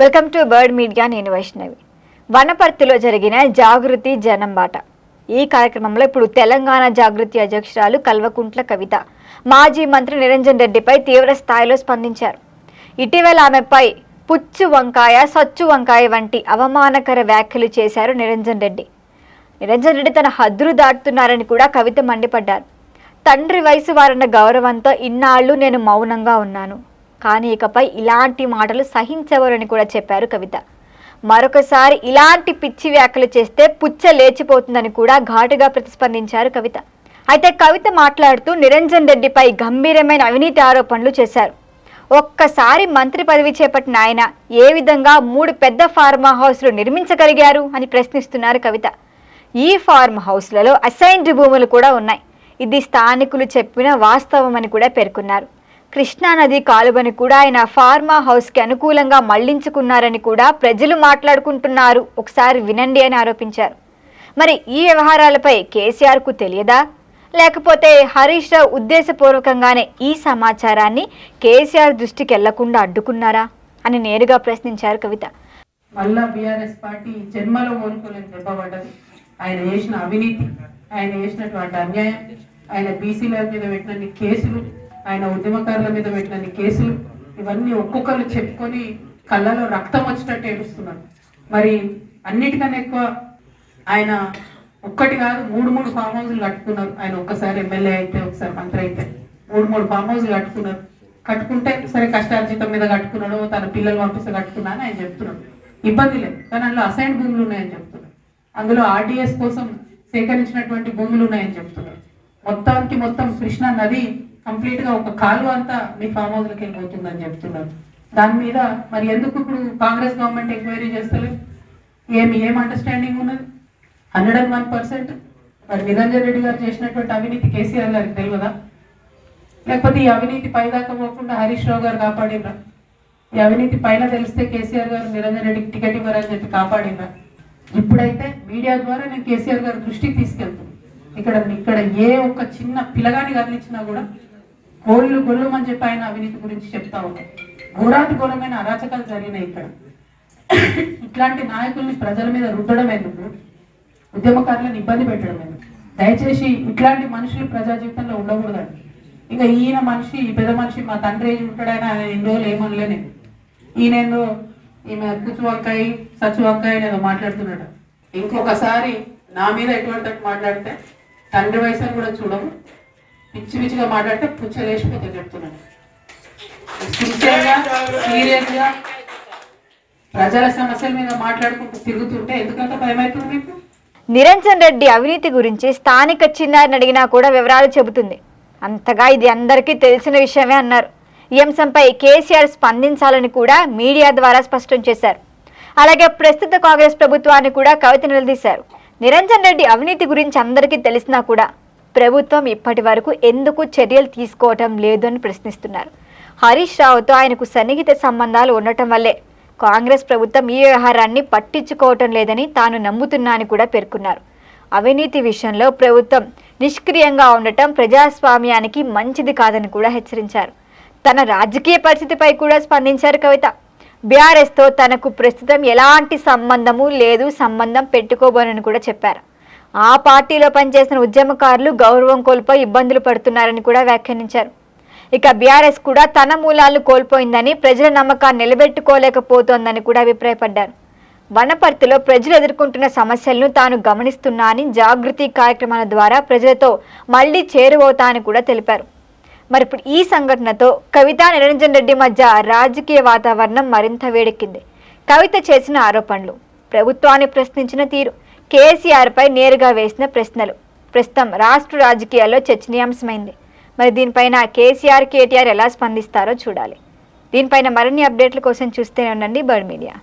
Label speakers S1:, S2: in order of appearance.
S1: Welcome to bird media నేను వైష్ణవి. వనపర్తిలో జరిగిన జాగృతి జనం బాట ఈ కార్యక్రమంలో ఇప్పుడు తెలంగాణ జాగృతి అధ్యక్షురాలు కల్వకుంట్ల కవిత మాజీ మంత్రి నిరంజన్ రెడ్డిపై తీవ్ర స్థాయిలో స్పందించారు. ఇటీవల ఆమెపై పుచ్చు వంకాయ సచ్చు వంకాయ వంటి అవమానకర వ్యాఖ్యలు చేశారు నిరంజన్ రెడ్డి. నిరంజన్ రెడ్డి తన హద్దులు దాటుతున్నారని కూడా కవిత మండిపడ్డారు. తండ్రి వయసు వారన్న గౌరవంతో ఇన్నాళ్ళు నేను మౌనంగా ఉన్నాను. కానీ ఇకపై ఇలాంటి మాటలు సహించవరని కూడా చెప్పారు కవిత. మరొకసారి ఇలాంటి పిచ్చి వ్యాఖ్యలు చేస్తే పుచ్చ లేచిపోతుందని కూడా ఘాటుగా ప్రతిస్పందించారు కవిత. అయితే కవిత మాట్లాడుతూ నిరంజన్ రెడ్డిపై గంభీరమైన అవినీతి ఆరోపణలు చేశారు. ఒక్కసారి మంత్రి పదవి చేపట్టిన ఆయన ఏ విధంగా మూడు పెద్ద ఫార్మా హౌస్లు నిర్మించగలిగారు అని ప్రశ్నిస్తున్నారు కవిత. ఈ ఫార్మ్ హౌస్లలో అసైన్డ్ భూములు కూడా ఉన్నాయి. ఇది స్థానికులు చెప్పిన వాస్తవమని కూడా పేర్కొన్నారు. కృష్ణానది కాలువని కూడా ఆయన ఫార్మా హౌస్కి అనుకూలంగా మళ్ళించుకున్నారని కూడా ప్రజలు మాట్లాడుకుంటున్నారు. ఒకసారి వినండి అని ఆరోపించారు. మరి ఈ వ్యవహారాలపై కేసీఆర్కు తెలియదా? లేకపోతే హరీష్ రావు ఉద్దేశపూర్వకంగానే ఈ సమాచారాన్ని కేసీఆర్ దృష్టికి వెళ్ళకుండా అడ్డుకున్నారా? అని నేరుగా ప్రశ్నించారు కవిత.
S2: మళ్ళా బీఆర్ఎస్ పార్టీ జన్మలో ఓనుకోలేని దెబ్బపడ్డది ఆయన చేసిన అవినీతి ఆయన చేసినటువంటి అన్యాయం ఆయన బీసీల మీద పెట్టిన కేసులు ఆయన ఉద్యమకారుల మీద పెట్టిన కేసులు ఇవన్నీ ఒక్కొక్కరు చెప్పుకొని కళ్ళలో రక్తం వచ్చినట్టు ఏడుస్తున్నారు. మరి అన్నిటికన్నా ఎక్కువ ఆయన ఒక్కటి కాదు మూడు మూడు ఫామ్ హౌస్లు కట్టుకున్నారు. ఆయన ఒక్కసారి ఎమ్మెల్యే అయితే ఒకసారి మంత్రి అయితే మూడు మూడు ఫామ్ హౌస్లు కట్టుకున్నారు. కట్టుకుంటే సరే కష్టార్జితం మీద కట్టుకున్నాడు తన పిల్లలు పంపిస్తే కట్టుకున్నా అని ఆయన చెప్తున్నాడు ఇబ్బంది లేదు. కానీ అందులో అసైన్ భూములు ఉన్నాయని చెప్తున్నాడు అందులో ఆర్డీఎస్ కోసం సేకరించినటువంటి భూములు ఉన్నాయని చెప్తున్నారు. మొత్తానికి మొత్తం కృష్ణా నది కంప్లీట్గా ఒక కాలువ అంతా మీ ఫామ్ హౌస్లోకి వెళ్ళిపోతుందని చెప్తున్నారు. దాని మీద మరి ఎందుకు ఇప్పుడు కాంగ్రెస్ గవర్నమెంట్ ఎంక్వైరీ చేస్తలేదు? ఏమి ఏం అండర్స్టాండింగ్ ఉన్నది? Hundred and one percent. మరి నిరంజన్ రెడ్డి గారు చేసినటువంటి అవినీతి కేసీఆర్ గారికి తెలియదా? లేకపోతే ఈ అవినీతి పైదాకా పోకుండా హరీష్ రావు గారు కాపాడినరా ఈ అవినీతి పైన తెలిస్తే కేసీఆర్ గారు నిరంజన్ రెడ్డికి టికెట్ ఇవ్వరని చెప్పి కాపాడినరా ఇప్పుడైతే మీడియా ద్వారా నేను కేసీఆర్ గారి దృష్టికి తీసుకెళ్తాను ఇక్కడ ఇక్కడ ఏ ఒక్క చిన్న పిల్లగాని కదిలించినా కూడా గోళ్ళు గొల్లు అని చెప్పి ఆయన అవినీతి గురించి చెప్తా ఉంటాయి ఘోరాతి ఘోరమైన అరాచకాలు జరిగినాయి ఇక్కడ. ఇట్లాంటి నాయకుల్ని ప్రజల మీద రుద్దడం ఎందుకు? ఉద్యమకారులను ఇబ్బంది పెట్టడం ఎందుకు? దయచేసి ఇట్లాంటి మనుషులు ప్రజా జీవితంలో ఉండకూడదండి. ఇంకా ఈయన మనిషి ఈ పెద్ద మనిషి మా తండ్రి ఏజ్ ఉంటాడని ఆయన ఎన్ని రోజులు ఈయన ఈయనేందో ఈమె కుచ్చు వంకాయ సచ్చు వంకాయ మాట్లాడుతున్నాడు. ఇంకొకసారి నా మీద ఎటువంటి మాట్లాడితే తండ్రి వయసు కూడా చూడము. పిచ్చిమిచ్చిగా మాట్లాడితే పుచ్చలేసిపోతే చెప్తున్నాను. సిన్సియర్గా సీరియస్గా ప్రజల సమస్యల మీద మాట్లాడుకుంటూ తిరుగుతుంటే ఎందుకంత భయమవుతుంది మీకు?
S1: నిరంజన్ రెడ్డి అవినీతి గురించి స్థానిక చిన్నారిని అడిగినా కూడా వివరాలు చెబుతుంది. అంతగా ఇది అందరికీ తెలిసిన విషయమే అన్నారు. ఈ అంశంపై కేసీఆర్ స్పందించాలని కూడా మీడియా ద్వారా స్పష్టం చేశారు. అలాగే ప్రస్తుత కాంగ్రెస్ ప్రభుత్వాన్ని కూడా కవిత నిలదీశారు. నిరంజన్ రెడ్డి అవినీతి గురించి అందరికీ తెలిసినా కూడా ప్రభుత్వం ఇప్పటి వరకు ఎందుకు చర్యలు తీసుకోవటం లేదు అని ప్రశ్నిస్తున్నారు. హరీష్ రావుతో ఆయనకు సన్నిహిత సంబంధాలు ఉండటం వల్లే కాంగ్రెస్ ప్రభుత్వం ఈ వ్యవహారాన్ని పట్టించుకోవటం లేదని తాను నమ్ముతున్నా అని కూడా పేర్కొన్నారు. అవినీతి విషయంలో ప్రభుత్వం నిష్క్రియంగా ఉండటం ప్రజాస్వామ్యానికి మంచిది కాదని కూడా హెచ్చరించారు. తన రాజకీయ పరిస్థితిపై కూడా స్పందించారు కవిత. బీఆర్ఎస్తో తనకు ప్రస్తుతం ఎలాంటి సంబంధము లేదు సంబంధం పెట్టుకోబోనని కూడా చెప్పారు. ఆ పార్టీలో పనిచేసిన ఉద్యమకారులు గౌరవం కోల్పోయి ఇబ్బందులు పడుతున్నారని కూడా వ్యాఖ్యానించారు. ఇక బీఆర్ఎస్ కూడా తన మూలాలను కోల్పోయిందని ప్రజల నమ్మకాన్ని నిలబెట్టుకోలేకపోతోందని కూడా అభిప్రాయపడ్డారు. వనపర్తిలో ప్రజలు ఎదుర్కొంటున్న సమస్యలను తాను గమనిస్తున్నా అని జాగృతి కార్యక్రమాల ద్వారా ప్రజలతో మళ్ళీ చేరువవుతా అని కూడా తెలిపారు. మరి ఇప్పుడు ఈ సంఘటనతో కవిత నిరంజన్ రెడ్డి మధ్య రాజకీయ వాతావరణం మరింత వేడెక్కింది. కవిత చేసిన ఆరోపణలు ప్రభుత్వాన్ని ప్రశ్నించిన తీరు కేసీఆర్పై నేరుగా వేసిన ప్రశ్నలు. ప్రస్తుతం రాష్ట్ర రాజకీయాల్లో చర్చనీయాంశమైంది. మరి దీనిపైన కేసీఆర్ కేటీఆర్ ఎలా స్పందిస్తారో చూడాలి. దీనిపైన మరిన్ని అప్డేట్ల కోసం చూస్తూనే ఉండండి బర్డ్ మీడియా.